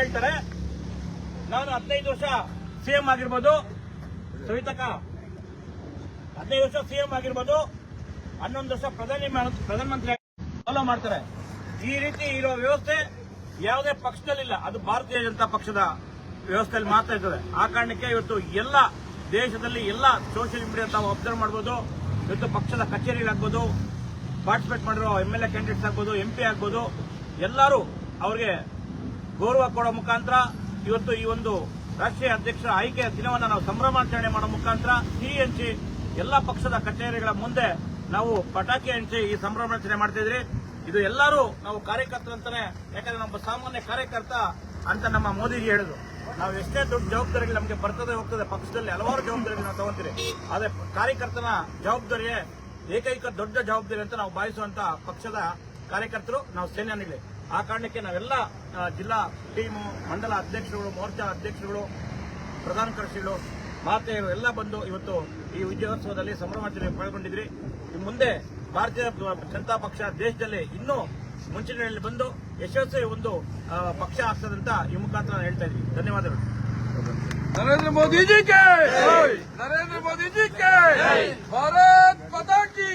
ಹೇಳ್ತಾರೆ. ನಾನು ಹದಿನೈದು ವರ್ಷ ಸಿಎಂ ಆಗಿರ್ಬೋದು. ಸವಿತಕ ಹದಿನೈದು ವರ್ಷ ಸಿಎಂ ಆಗಿರ್ಬೋದು. ಹನ್ನೊಂದು ವರ್ಷ ಪ್ರಧಾನಿ ಪ್ರಧಾನಮಂತ್ರಿ ಫಾಲೋ ಮಾಡ್ತಾರೆ. ಈ ರೀತಿ ಇರೋ ವ್ಯವಸ್ಥೆ ಯಾವುದೇ ಪಕ್ಷದಲ್ಲಿಲ್ಲ. ಅದು ಭಾರತೀಯ ಜನತಾ ಪಕ್ಷದ ವ್ಯವಸ್ಥೆಯಲ್ಲಿ ಮಾತ್ರ ಇರ್ತದೆ. ಆ ಕಾರಣಕ್ಕೆ ಇವತ್ತು ಎಲ್ಲ ದೇಶದಲ್ಲಿ ಎಲ್ಲ ಸೋಷಿಯಲ್ ಮೀಡಿಯಾ ತಾವು ಅಬ್ಸರ್ವ್ ಮಾಡಬಹುದು ಇವತ್ತು ಪಕ್ಷದ ಕಚೇರಿಗಳಾಗ್ಬೋದು ಪಾರ್ಟಿಸಿಪೇಟ್ ಮಾಡಿರೋ ಎಂ ಎಲ್ ಎ ಕ್ಯಾಂಡಿಡೇಟ್ಸ್ ಆಗ್ಬೋದು ಎಂ ಪಿ ಆಗ್ಬೋದು, ಎಲ್ಲರೂ ಅವರಿಗೆ ಗೌರವ ಕೊಡೋ ಮುಖಾಂತರ ಇವತ್ತು ಈ ಒಂದು ರಾಷ್ಟ್ರೀಯ ಅಧ್ಯಕ್ಷರ ಆಯ್ಕೆಯ ದಿನವನ್ನು ನಾವು ಸಂಭ್ರಮಾಚರಣೆ ಮಾಡೋ ಮುಖಾಂತರ ಸಿಹಿ ಹಂಚಿ ಎಲ್ಲ ಪಕ್ಷದ ಕಚೇರಿಗಳ ಮುಂದೆ ನಾವು ಪಟಾಕಿ ಹಂಚಿ ಈ ಸಂಭ್ರಮಾಚರಣೆ ಮಾಡ್ತಿದ್ರಿ ಇದು ಎಲ್ಲರೂ ನಾವು ಕಾರ್ಯಕರ್ತರಂತಾನೆ ಯಾಕಂದ್ರೆ ನಮ್ಮ ಸಾಮಾನ್ಯ ಕಾರ್ಯಕರ್ತ ಅಂತ ನಮ್ಮ ಮೋದಿಜಿ ಹೇಳಿದ್ರು. ನಾವು ಎಷ್ಟೇ ದೊಡ್ಡ ಜವಾಬ್ದಾರಿಗಳು ನಮಗೆ ಬರ್ತದೆ ಹೋಗ್ತದೆ, ಪಕ್ಷದಲ್ಲಿ ಹಲವಾರು ಜವಾಬ್ದಾರಿಗಳು ನಾವು ತಗೊಂತೀರಿ. ಆದ್ರೆ ಕಾರ್ಯಕರ್ತನ ಜವಾಬ್ದಾರಿಯೇ ಏಕೈಕ ದೊಡ್ಡ ಜವಾಬ್ದಾರಿ ಅಂತ ನಾವು ಭಾವಿಸುವಂತ ಪಕ್ಷದ ಕಾರ್ಯಕರ್ತರು, ನಾವು ಸೇನಾನಿಗಳು ಆ ಕಾರಣಕ್ಕೆ ನಾವೆಲ್ಲ ಜಿಲ್ಲಾ ಟೀಮು ಮಂಡಲ ಅಧ್ಯಕ್ಷರುಗಳು ಮೋರ್ಚಾ ಅಧ್ಯಕ್ಷರುಗಳು ಪ್ರಧಾನ ಕಾರ್ಯದರ್ಶಿಗಳು ಮಾತೆಯರು ಎಲ್ಲ ಬಂದು ಇವತ್ತು ಈ ವಿಜಯೋತ್ಸವದಲ್ಲಿ ಸಂಭ್ರಮಾಚರಣೆ ಪಾಲ್ಗೊಂಡಿದ್ರಿ. ಮುಂದೆ ಭಾರತೀಯ ಜನತಾ ಪಕ್ಷ ದೇಶದಲ್ಲಿ ಇನ್ನೂ ಮುಂಚೂಣಿಯಲ್ಲಿ ಬಂದು ಯಶಸ್ವಿ ಒಂದು ಪಕ್ಷ ಆಗ್ತದಂತ ಈ ಮುಖಾಂತರ ನಾನು ಹೇಳ್ತಾ ಇದ್ದೀನಿ. ಧನ್ಯವಾದಗಳು. ನರೇಂದ್ರ ಮೋದಿ ಜಿ ನರೇಂದ್ರ ಮೋದಿ ಜಿ ಭಾರತ್ ಪತಾಕಿ